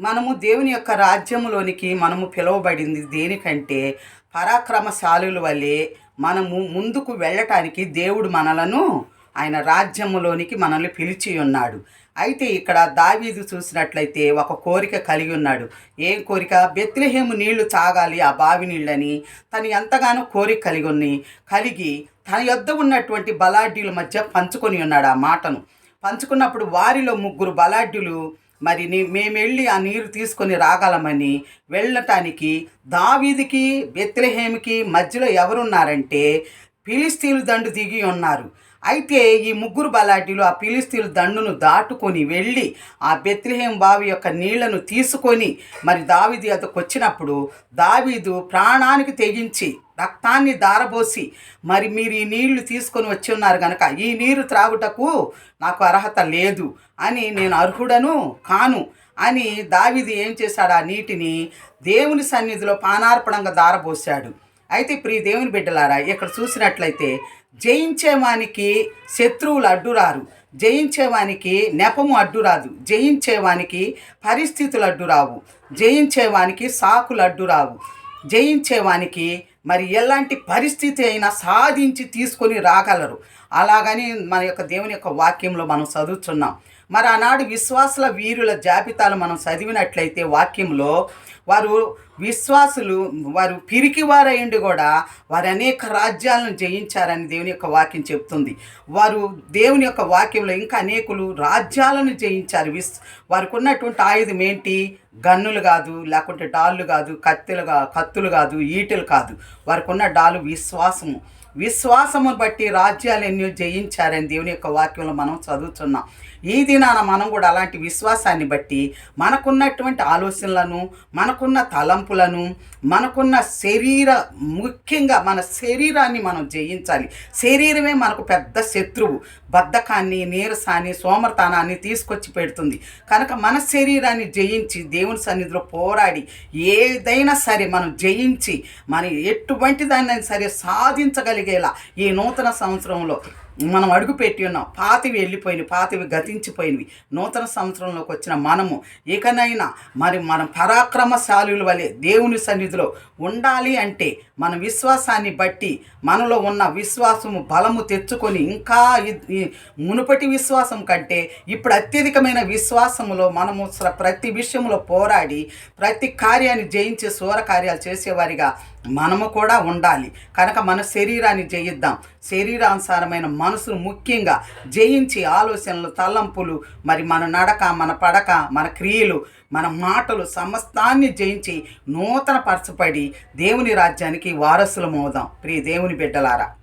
మనము దేవుని యొక్క రాజ్యములోనికి మనము పిలువబడింది దేనికంటే పరాక్రమశాలుల వలె మనము ముందుకు వెళ్ళటానికి దేవుడు మనలను ఆయన రాజ్యంలోనికి మనల్ని పిలిచి ఉన్నాడు. అయితే ఇక్కడ దావీదు చూసినట్లయితే ఒక కోరిక కలిగి ఉన్నాడు. ఏం కోరిక? బెత్లహేము నీళ్ళు తాగాలి ఆ బావి నీళ్ళని తను ఎంతగానో కోరిక కలిగి ఉన్నాయి కలిగి తన యొద్ద ఉన్నటువంటి బలాఢ్యుల మధ్య పంచుకొని ఉన్నాడు ఆ మాటను. పంచుకున్నప్పుడు వారిలో ముగ్గురు బలాఢ్యులు మరి నీ మేము వెళ్ళి ఆ నీరు తీసుకొని రాగలమని వెళ్ళటానికి దావీదికి బెత్లహేమికి మధ్యలో ఎవరున్నారంటే ఫిలిస్తీన్లు దండు దిగి ఉన్నారు. అయితే ఈ ముగ్గురు బలాఢ్యులు ఆ ఫిలిస్తీన్ల దండును దాటుకొని వెళ్ళి ఆ బెత్లెహేం బావి యొక్క నీళ్ళను తీసుకొని మరి దావీది అతకు వచ్చినప్పుడు దావీదు ప్రాణానికి తెగించి రక్తాన్ని దారబోసి మరి మీరు ఈ నీళ్ళు తీసుకొని వచ్చి ఉన్నారు కనుక ఈ నీరు త్రాగుటకు నాకు అర్హత లేదు అని నేను అర్హుడను కాను అని దావీది ఏం చేశాడు? ఆ నీటిని దేవుని సన్నిధిలో పానార్పణంగా దారబోసాడు అయితే ప్రియ దేవుని బిడ్డలారా ఇక్కడ చూసినట్లయితే జయించేవానికి శత్రువులు అడ్డురారు. జయించేవానికి నెపము అడ్డురాదు. జయించేవానికి పరిస్థితులు అడ్డురావు. జయించేవానికి సాకులు అడ్డురావు. జయించేవానికి మరి ఎలాంటి పరిస్థితి అయినా సాధించి తీసుకొని రాగలరు. అలాగని మన యొక్క దేవుని యొక్క వాక్యంలో మనం చదువుతున్నాం మరి ఆనాడు విశ్వాసుల వీరుల జాబితాలు మనం చదివినట్లయితే వాక్యంలో వారు విశ్వాసులు వారు పిరికివారయ్యండి కూడా వారు అనేక రాజ్యాలను జయించారని దేవుని యొక్క వాక్యం చెప్తుంది. వారు దేవుని యొక్క వాక్యంలో ఇంకా అనేకులు రాజ్యాలను జయించారు. విస్ వారికి ఉన్నటువంటి ఆయుధం ఏంటి? గన్నులు కాదు లేకుంటే డాళ్ళు కాదు కత్తులు కా కత్తులు కాదు ఈటలు కాదు. వారికి ఉన్న డాలు విశ్వాసము. విశ్వాసమును బట్టి రాజ్యాలు ఎన్నో జయించారని దేవుని యొక్క వాక్యంలో మనం చదువుతున్నాం. ఈ దినాన మనం కూడా అలాంటి విశ్వాసాన్ని బట్టి మనకున్నటువంటి ఆలోచనలను మనకున్న తలంపులను మనకున్న శరీర ముఖ్యంగా మన శరీరాన్ని మనం జయించాలి. శరీరమే మనకు పెద్ద శత్రువు. బద్ధకాన్ని నీరసాన్ని సోమర్తానాన్ని తీసుకొచ్చి పెడుతుంది. కనుక మన శరీరాన్ని జయించి దేవుని సన్నిధిలో పోరాడి ఏదైనా సరే మనం జయించి మన ఎటువంటి దాన్ని సరే సాధించగలిగేలా ఈ నూతన సంవత్సరంలో మనం అడుగుపెట్టి ఉన్నాం. పాతివి వెళ్ళిపోయినవి పాతివి గతించిపోయినవి. నూతన సంవత్సరంలోకి వచ్చిన మనము ఇకనైనా మరి మన పరాక్రమశాలుల వలె దేవుని సన్నిధిలో ఉండాలి అంటే మన విశ్వాసాన్ని బట్టి మనలో ఉన్న విశ్వాసము బలము తెచ్చుకొని ఇంకా మునుపటి విశ్వాసం కంటే ఇప్పుడు అత్యధికమైన విశ్వాసములో మనము ప్రతి విషయంలో పోరాడి ప్రతి కార్యాన్ని జయించే సూర కార్యాలు చేసేవారిగా మనము కూడా ఉండాలి. కనుక మన శరీరాన్ని జయిద్దాం. శరీరానుసారమైన మనసును ముఖ్యంగా జయించి ఆలోచనలు తలంపులు మరి మన నడక మన పడక మన క్రియలు మన మాటలు సమస్తాన్ని జయించి నూతన పరచబడి దేవుని రాజ్యానికి వారసులమవుదాం. ప్రియ దేవుని బిడ్డలారా